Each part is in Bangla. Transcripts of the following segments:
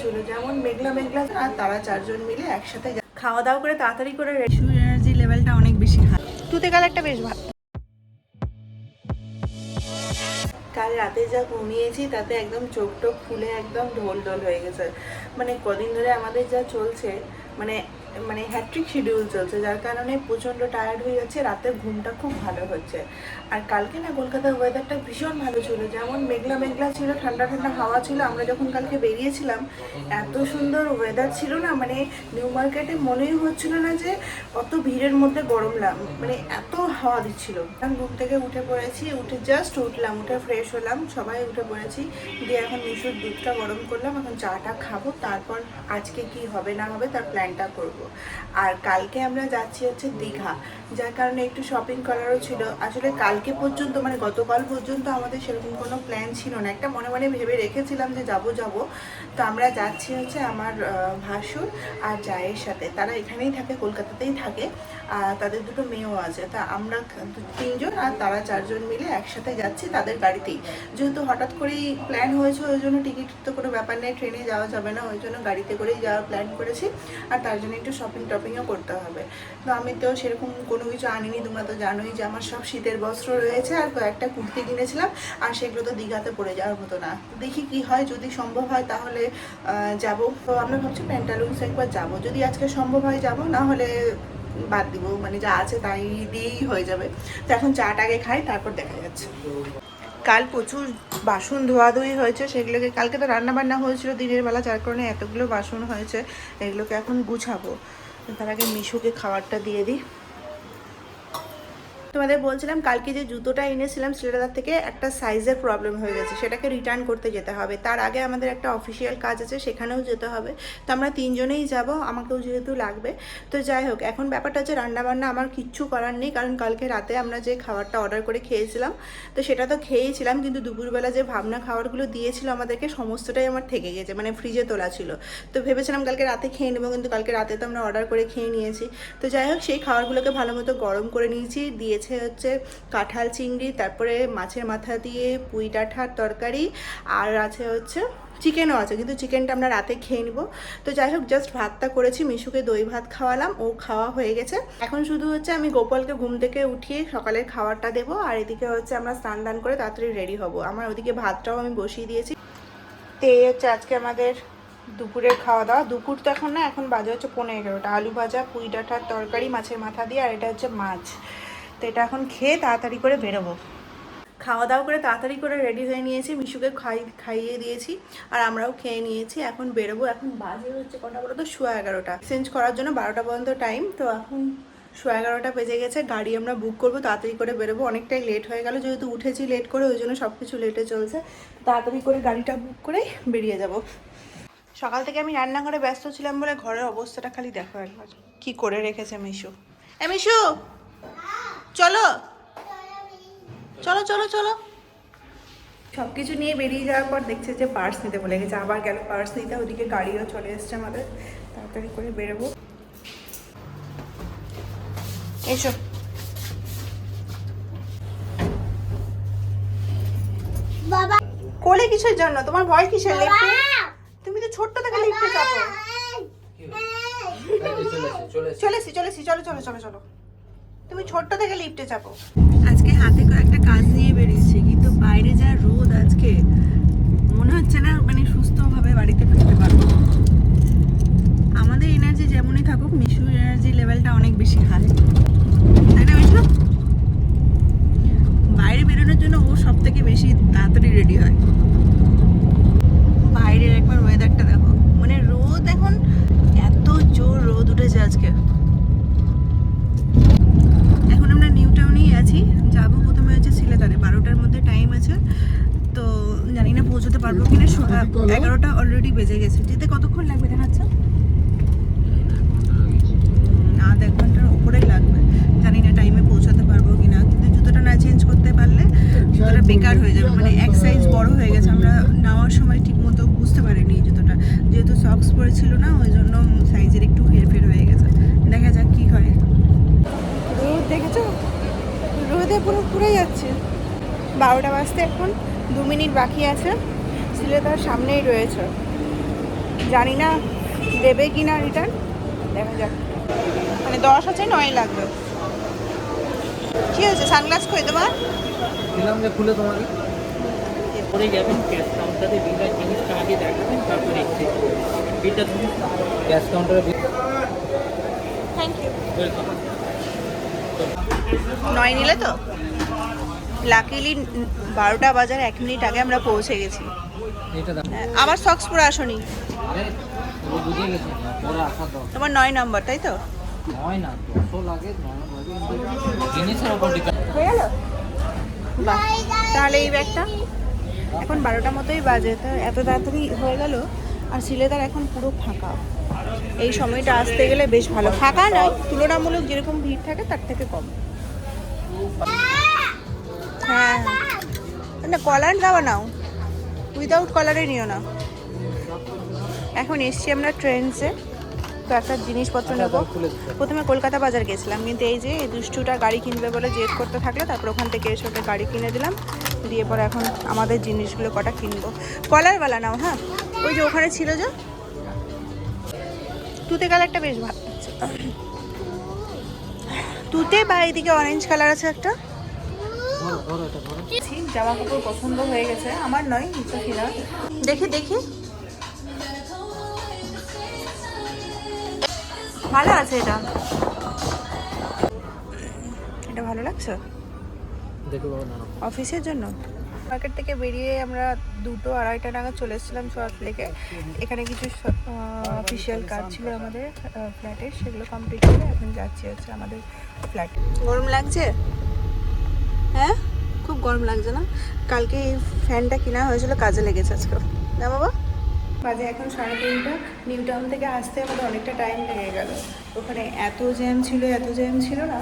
ছিল যেমন মেঘলা মেঘলা আর তারা চারজন মিলে একসাথে খাওয়া দাওয়া করে তাড়াতাড়ি করে এনার্জি লেভেলটা অনেক বেশি হাই। তুতে কালারটা বেশ ভালো কাল রাতে যা ঘুমিয়েছি তাতে একদম চোখ টোক ফুলে একদম ঢোল ঢোল হয়ে গেছে। মানে কদিন ধরে আমাদের যা চলছে মানে মানে হ্যাট্রিক শিডিউল চলছে, যার কারণে প্রচণ্ড টায়ার্ড হয়ে যাচ্ছে রাতে ঘুমটা খুব ভালো হচ্ছে। আর কালকে না কলকাতার ওয়েদারটা ভীষণ ভালো ছিল, যেমন মেঘলা মেঘলা ছিল, ঠান্ডা ঠান্ডা হাওয়া ছিল, আমরা যখন কালকে বেরিয়েছিলাম, এত সুন্দর ওয়েদার ছিল না মানে নিউ মার্কেটে মনেই হচ্ছিল না যে অত ভিড়ের মধ্যে গরম লাগ মানে এত হাওয়া দিচ্ছিল। আমি ঘুম থেকে উঠে পড়েছি, উঠে জাস্ট উঠলাম, উঠে ফ্রেশ হলাম, সবাই উঠে পড়েছি, দিয়ে এখন মিশুর দুধটা গরম করলাম, এখন চাটা খাব, তারপর আজকে কি হবে না হবে তার প্ল্যানটা করব। আর কালকে আমরা যাচ্ছি হচ্ছে দীঘা, যার কারণে একটু শপিং করারও ছিল। আসলে কালকে পর্যন্ত মানে গতকাল পর্যন্ত আমাদের সেরকম কোনো প্ল্যান ছিল না। একটা মনে মনে ভেবে রেখেছিলাম যে যাব যাব। তো আমরা যাচ্ছি হচ্ছে আমার ভাসুর আর জায়ের সাথে। তারা এখানেই থাকে, কলকাতাতেই থাকে। আর তাদের দুটো মেয়েও আছে। তা আমরা তিনজন আর তারা চারজন মিলে একসাথে যাচ্ছি তাদের গাড়িতেই যেহেতু হঠাৎ করেই প্ল্যান হয়েছে, ওই জন্য টিকিট তো কোনো ব্যাপার নেই। ট্রেনে যাওয়া যাবে না, ওই জন্য গাড়িতে করেই যাওয়ার প্ল্যান করেছি। আর তার জন্য একটু শপিং টপিংও করতে হবে। তো আমি তো সেরকম কোনো কিছু আনিনি, তোমরা তো জানোই যে আমার সব শীতের বস্ত্র রয়েছে আর কয়েকটা কুর্তি কিনেছিলাম আর সেগুলো তো দীঘাতে পড়ে যাওয়ার মতো না। দেখি কি হয়, যদি সম্ভব হয় তাহলে যাব। তো আমরা ভাবছি প্যান্টালুন্স একবার যাব। যদি আজকে সম্ভব হয় যাব, না হলে বাদ দিব। মানে যা আছে তাই দিয়েই হয়ে যাবে। তো এখন চাটাকে খাই, তারপর দেখা যাচ্ছে। কাল প্রচুর বাসন ধোয়াধুয়ি হয়েছে, সেগুলোকে কালকে তো রান্না বান্না হয়েছিল, দিনের বেলা যার কারণে এতগুলো বাসন হয়েছে, এগুলোকে এখন গুছাবো। তার আগে মিশুকে খাবারটা দিয়ে দিই। তোমাদের বলছিলাম, কালকে যে জুতোটা এনেছিলাম শ্রীরাদার থেকে একটা সাইজের প্রবলেম হয়ে গেছে। সেটাকে রিটার্ন করতে যেতে হবে। তার আগে আমাদের একটা অফিসিয়াল কাজ আছে, সেখানেও যেতে হবে। তো আমরা তিনজনেই যাব, আমাকেও যেহেতু লাগবে। তো যাই হোক, এখন ব্যাপারটা হচ্ছে রান্নাবান্না আমার কিচ্ছু করার নেই, কারণ কালকে রাতে আমরা যে খাবারটা অর্ডার করে খেয়েছিলাম, তো সেটা তো খেয়েছিলাম, কিন্তু দুপুরবেলা যে ভাবনা খাবারগুলো দিয়েছিল আমাদেরকে, সমস্তটাই আমার থেকে গেছে মানে ফ্রিজে তোলা ছিল। তো ভেবেছিলাম কালকে রাতে খেয়ে নেব, কিন্তু কালকে রাতে তো আমরা অর্ডার করে খেয়ে নিয়েছি। তো যাই হোক, সেই খাবারগুলোকে ভালো মতো গরম করে নিয়েছি দিয়েছে হচ্ছে কাঁঠাল চিংড়ি, তারপরে মাছের মাথা দিয়ে পুঁই ডাঁঠার তরকারি, আর আছে হচ্ছে চিকেনও আছে, কিন্তু চিকেনটা আমরা রাতে খেয়ে নিব। তো যাই হোক জাস্ট ভাতটা করেছি, মিশুকে দই ভাত খাওয়ালাম, ও খাওয়া হয়ে গেছে। এখন শুধু হচ্ছে আমি গোপালকে ঘুম থেকে উঠিয়ে সকালের খাবারটা দেবো, আর এদিকে হচ্ছে আমরা স্নান দান করে তাড়াতাড়ি রেডি হব। আমার ওদিকে ভাতটাও আমি বসিয়ে দিয়েছি। তো এই হচ্ছে আজকে আমাদের দুপুরের খাওয়া দাওয়া। দুপুর তো এখন না, এখন বাজে হচ্ছে পনেরো এগারোটা। আলু ভাজা, পুঁই ডাঁটার তরকারি, মাছের মাথা দিয়ে, আর এটা হচ্ছে মাছ। তো এটা এখন খেয়ে তাড়াতাড়ি করে বেরোবো। খাওয়া দাওয়া করে তাড়াতাড়ি করে রেডি হয়ে নিয়েছি, মিশুকে খাই, খাইয়ে দিয়েছি আর আমরাও খেয়ে নিয়েছি। এখন বেরোবো, এখন বাজে হচ্ছে কটা বলো তো? শোয়া এগারোটা। চেঞ্জ করার জন্য বারোটা পর্যন্ত টাইম তো এখন শোয়া এগারোটা বেজে গেছে, গাড়ি আমরা বুক করব, তাড়াতাড়ি করে বেরোবো। অনেকটাই লেট হয়ে গেল, যেহেতু উঠেছি লেট করে, ওই জন্য সব কিছু লেটে চলছে। তাড়াতাড়ি করে গাড়িটা বুক করেই বেরিয়ে যাব। সকাল থেকে আমি রান্নাঘরে ব্যস্ত ছিলাম বলে ঘরের অবস্থাটা খালি দেখো একবার। কী করে রেখেছে মিশু? এ মিশু! চলো। চলো চলো চলো। সব কিছু নিয়ে বেরিয়ে যাওয়ার পর দেখছে যে পার্স নিতে বলে গেছে। আবার গেল পার্স নিতে ওদিকে গাড়িও চলে এসছে আমাদের। তাড়াতাড়ি করে বেরোবো। এসো। বাবা। কোলে কিসের জন্য? তোমার ভয় কিসের? লিফটে তুমি তো ছোট্ট থেকে লিফটে যাব চলেছি চলেছি চলো চলো চলো চলো। তুমি ছোট্ট থেকে লিফটে যাব আজকে হাতে কয়েকটা কাজ নিয়ে বেরিয়েছি, কিন্তু বাইরে যা রোদ আজকে, মনে হচ্ছে না মানে সুস্থভাবে বাড়িতে ফিরতে পারব। আমাদের এনার্জি যেমনই থাকুক মিশুর এনার্জি লেভেলটা অনেক বেশি হাই তাই না মিশু বাইরে বেরোনোর জন্য ও সব থেকে বেশি তাড়াতাড়ি রেডি হয়। বাইরের একবার ওয়েদারটা দেখো। মানে রোদ এখন, এত জোর রোদ উঠেছে আজকে। এখন আমরা নিউ টাউনেই আছি। যাব প্রথমে হচ্ছে সিলেদারে বারোটার মধ্যে টাইম আছে। তো জানি না পৌঁছতে পারব কিনা এগারোটা অলরেডি বেজে গেছে। যেতে কতক্ষণ লাগবে দেখাচ্ছে? না এক ঘণ্টার ওপরেই লাগবে। জানি না টাইমে পৌঁছাতে পারব কিনা। কিন্তু জুতোটা না চেঞ্জ করতে পারলে জুতোটা বেকার হয়ে যাবে। মানে এক সাইজ বড় হয়ে গেছে। আমরা নেওয়ার সময় ঠিক মতো বুঝতে পারিনি জুতোটা। যেহেতু সক্স পরেছিল না, ওই জন্য সাইজের একটু হেরফের হয়ে গেছে। দেখা যাক কি হয়। রোদ দেখেছ? রোদে পুরো পুড়ে যাচ্ছে। বারোটা বাজতে এখন দু মিনিট বাকি আছে। সিলেদার সামনেই রয়েছে। জানি না দেবে কি না রিটার্ন দেখা যাক। মানে দশ আছে নয় লাগবে। কি হয়েছে? সানগ্লাস কই তোমার? দিলাম যে খুলে তোমাকে। পরে যাবেন ক্যাশ কাউন্টারে বিলের জিনিসটা আগে দেখাবেন তারপরে এক্সচেঞ্জ বিলটা তুমি ক্যাশ কাউন্টারে থ্যাংক ইউ ওয়েলকাম নয় নিলে তো? লাকিলি বারোটা বাজার এক মিনিট আগে আমরা পৌঁছে গেছি। হ্যাঁ, আমার সক্স পরে আসনি। তোমার নয় নম্বর তাই তো? তাহলে এই ব্যাগটা? এখন বারোটা মতোই বাজে তো এত তাড়াতাড়ি হয়ে গেল আর সিলেদার এখন পুরো ফাঁকা। এই সময়টা আসতে গেলে বেশ ভালো। ফাঁকা নয় তুলনামূলক যেরকম ভিড় থাকে তার থেকে কম। হ্যাঁ না কলার দেওয়া নাও উইদাউট কলারে নিও না। এখন এসছি আমরা ট্রেনসে তো একটা জিনিসপত্র নেব। খুলে দিতে প্রথমে কলকাতা বাজার গেছিলাম। কিন্তু এই যে এই দুষ্টুটা গাড়ি কিনবে বলে জেদ করতে থাকল তারপর ওখান থেকে এসে ওকে গাড়ি কিনে দিলাম। দিয়ে পরে এখন আমাদের জিনিসগুলো কটা কিনবো। কলারওয়ালা নাও হ্যাঁ। ওই যে ওখানে ছিল যে তুতে কালারটা বেশ ভালো লাগছে। তুতে বা এইদিকে অরেঞ্জ কালার আছে একটা? জামা কাপড় পছন্দ হয়ে গেছে। আমার নয় কিনা দেখি দেখি। ভালো আছে এটা। এটা ভালো লাগছে? অফিসের জন্য? মার্কেট থেকে বেরিয়ে আমরা দুটো আড়াইটা নাগাদ চলে এসেছিলাম শর্ট লেকে। এখানে কিছু অফিসিয়াল কাজ ছিল আমাদের ফ্ল্যাটে সেগুলো কমপ্লিট করে এখন যাচ্ছি হচ্ছে আমাদের ফ্ল্যাট গরম লাগছে? হ্যাঁ? খুব গরম লাগছে না? কালকে এই ফ্যানটা কেনা হয়েছিল কাজে লেগেছে আজকে। না বাবা? বাজে এখন সাড়ে তিনটা। নিউ টাউন থেকে আসতে আমাদের অনেকটা টাইম লেগে গেল। ওখানে এত জ্যাম ছিল এত জ্যাম ছিল না।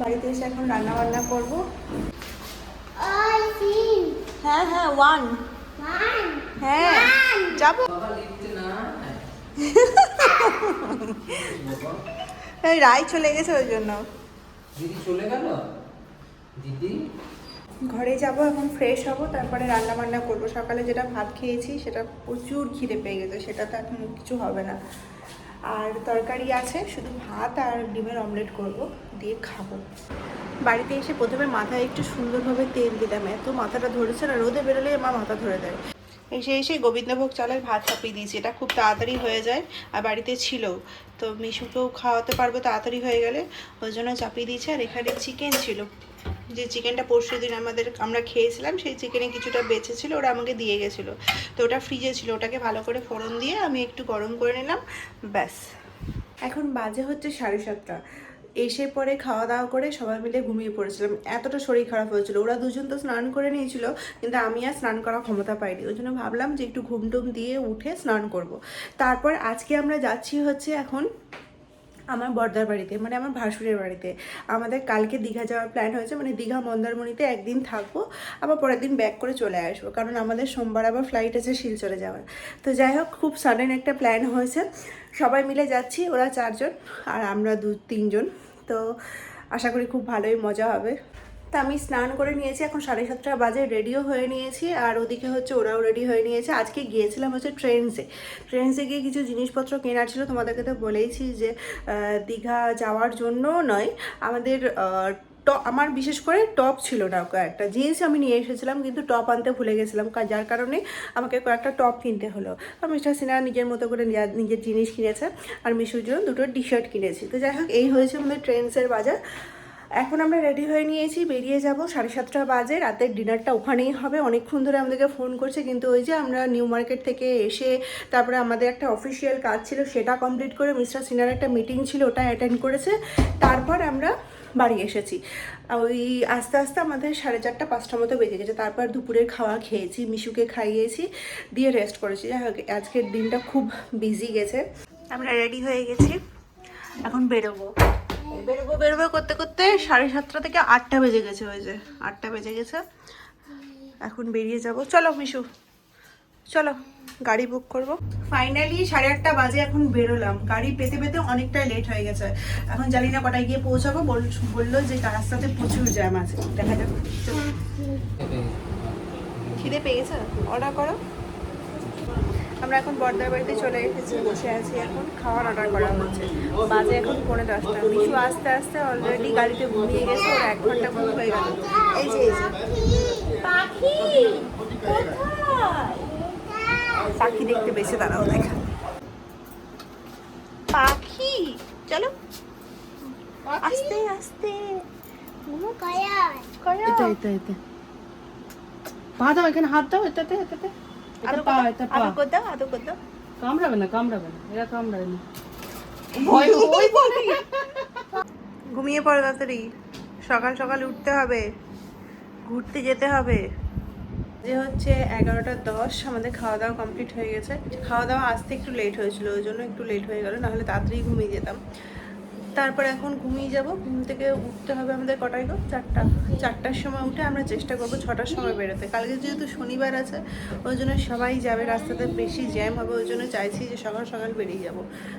বাড়িতে এসে এখন রান্না বান্না করব। হ্যাঁ হ্যাঁ ওয়ান হ্যাঁ যাব। এই রায় চলে গেছে ওই জন্য। দিদি চলে গেল? দিদি? ঘরে যাব এখন ফ্রেশ হব তারপরে রান্না বান্না করব। সকালে যেটা ভাত খেয়েছি সেটা প্রচুর খিদে পেয়ে গেছে সেটা তো এখন কিছু হবে না। আর তরকারি আছে, শুধু ভাত আর ডিমের অমলেট করব, দিয়ে খাব। বাড়িতে এসে প্রথমে মাথায় একটু সুন্দরভাবে তেল দিলাম এত মাথাটা ধরেছে না, রোদে বেরোলে মা মাথা ধরে দেয় এসে এসে গোবিন্দভোগ চালের ভাত চাপিয়ে দিয়েছি, এটা খুব তাড়াতাড়ি হয়ে যায়, আর বাড়িতে ছিল তো মিশুকেও খাওয়াতে পারব তাড়াতাড়ি হয়ে গেলে, ওই জন্য চাপিয়ে দিয়েছি, আর এখানে চিকেন ছিল। যে চিকেনটা পরশু দিন আমাদের, আমরা খেয়েছিলাম, সেই চিকেনে কিছুটা বেঁচে ছিল, ওরা আমাকে দিয়ে গেছিল। তো ওটা ফ্রিজে ছিল, ওটাকে ভালো করে ফোড়ন দিয়ে আমি একটু গরম করে নিলাম, ব্যাস। এখন বাজে হচ্ছে সাড়ে সাতটা। এসে পরে খাওয়া দাওয়া করে সবাই মিলে ঘুমিয়ে পড়েছিলাম। এতটা শরীর খারাপ হয়েছিল। ওরা দুজন তো স্নান করে নিয়েছিল, কিন্তু আমি আর স্নান করার ক্ষমতা পাইনি। ওই জন্য ভাবলাম যে একটু ঘুম টুম দিয়ে উঠে স্নান করব। তারপর আজকে আমরা যাচ্ছি হচ্ছে এখন আমার বর্দার বাড়িতে মানে আমার ভাসুরের বাড়িতে। আমাদের কালকে দীঘা যাওয়ার প্ল্যান হয়েছে মানে দীঘা মন্দারমণিতে একদিন থাকব, আবার পরের দিন ব্যাক করে চলে আসব, কারণ আমাদের সোমবার আবার ফ্লাইট আছে শিলচরে যাওয়ার। তো যাই হোক, খুব সাডেন একটা প্ল্যান হয়েছে। সবাই মিলে যাচ্ছি, ওরা চারজন, আর আমরা দু তিনজন তো আশা করি খুব ভালোই মজা হবে। তা আমি স্নান করে নিয়েছি, এখন সাড়ে সাতটা বাজে রেডিও হয়ে নিয়েছি, আর ওদিকে হচ্ছে ওরাও রেডি হয়ে নিয়েছে। আজকে গিয়েছিলাম হচ্ছে ট্রেনসে। ট্রেনসে গিয়ে কিছু জিনিসপত্র কেনার ছিল, তোমাদেরকে তো বলেইছি যে দীঘা যাওয়ার জন্য নয়, আমাদের আমার বিশেষ করে টপ ছিল না কয়েকটা। জিন্স আমি নিয়ে এসেছিলাম, কিন্তু টপ আনতে ভুলে গেছিলাম যার কারণে আমাকে কয়েকটা টপ কিনতে হলো। আর মিস্টার সিনহা নিজের মতো করে নিজের- নিজের জিনিস কিনেছে, আর মিশুর জন্য দুটো টি শার্ট কিনেছি। তো যাই হোক, এই হয়েছে আমাদের ট্রেন্ডসের বাজার। এখন আমরা রেডি হয়ে নিয়েছি, বেরিয়ে যাব। সাড়ে সাতটা বাজে, রাতের ডিনারটা ওখানেই হবে। অনেকক্ষণ ধরে আমাদেরকে ফোন করছে, কিন্তু ওই যে আমরা নিউ মার্কেট থেকে এসে তারপরে আমাদের একটা অফিসিয়াল কাজ ছিল, সেটা কমপ্লিট করে মিস্টার সিনার একটা মিটিং ছিল, ওটা অ্যাটেন্ড করেছে। তারপর আমরা বাড়ি এসেছি। ওই আস্তে আস্তে আমাদের সাড়ে চারটা, পাঁচটা মতো বেজে গেছে। তারপর দুপুরের খাওয়া খেয়েছি, মিশুকে খাইয়েছি, দিয়ে রেস্ট করেছি। যাই হোক, আজকের দিনটা খুব বিজি গেছে। আমরা রেডি হয়ে গেছি। এখন বেরোবো। বেরোবো বেরোবো করতে করতে সাড়ে সাতটা থেকে আটটা বেজে গেছে ওই যে আটটা বেজে গেছে। এখন বেরিয়ে যাব। চলো মিশু। চলো গাড়ি বুক করব। ফাইনালি সাড়ে আটটা বাজে এখন বেরোলাম। গাড়ি পেতে পেতে অনেকটাই লেট হয়ে গেছে। এখন জানি না কটায় গিয়ে পৌঁছাবো। বল- বলল যে রাস্তাতে প্রচুর জ্যাম আছে। দেখা যাক। খিদে পেয়ে গেছে অর্ডার করো। আমরা এখন বর্দার বাড়িতে চলে এসেছি বসে আছি এখন খাওয়ার অর্ডার করা হচ্ছে। বাজে এখন পৌনে দশটা। মিশু আস্তে আস্তে অলরেডি গাড়িতে ঘুমিয়ে গেছে ওর এক ঘণ্টা ঘুম হয়ে গেল। এই যে এই যে। পাখি পাখি দেখতে বেশি দাঁড়াও দেখা। পাখি চলো। আস্তে আস্তে। কয়া এটা এটা এটা। পা দাও এখানে হাত দাও এটাতে এটাতে। এটা পা এটা পা। আদর কর দাও আদর কর দাও কামড়াবে না কামড়াবে না। এরা কামড়াবে না ভয় ওই বলে ঘুমিয়ে পড়ো তাড়াতাড়ি। সকাল সকাল উঠতে হবে। ঘুরতে যেতে হবে। যে হচ্ছে এগারোটা দশ। আমাদের খাওয়া দাওয়া কমপ্লিট হয়ে গেছে। খাওয়া দাওয়া আসতে একটু লেট হয়েছিল ওই জন্য একটু লেট হয়ে গেল নাহলে তাড়াতাড়ি ঘুমিয়ে যেতাম। তারপর এখন ঘুমিয়ে যাব, ঘুম থেকে উঠতে হবে আমাদের কটায় গো? চারটা। চারটার সময় উঠে আমরা চেষ্টা করব ছটার সময় বেরোতে। কালকে যেহেতু শনিবার আছে, ওই জন্য সবাই যাবে, রাস্তাতে বেশি জ্যাম হবে, ওই জন্য চাইছি যে সকাল সকাল বেরিয়ে যাব।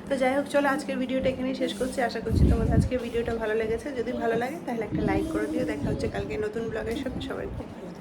তো যাই হোক, চলো আজকের ভিডিওটা এখানেই শেষ করছি। আশা করছি তোমাদের আজকের ভিডিওটা ভালো লেগেছে। যদি ভালো লাগে, তাহলে একটা লাইক করে দিও। দেখা হচ্ছে কালকে নতুন ব্লগের সাথে। সবাই খুব ভালো।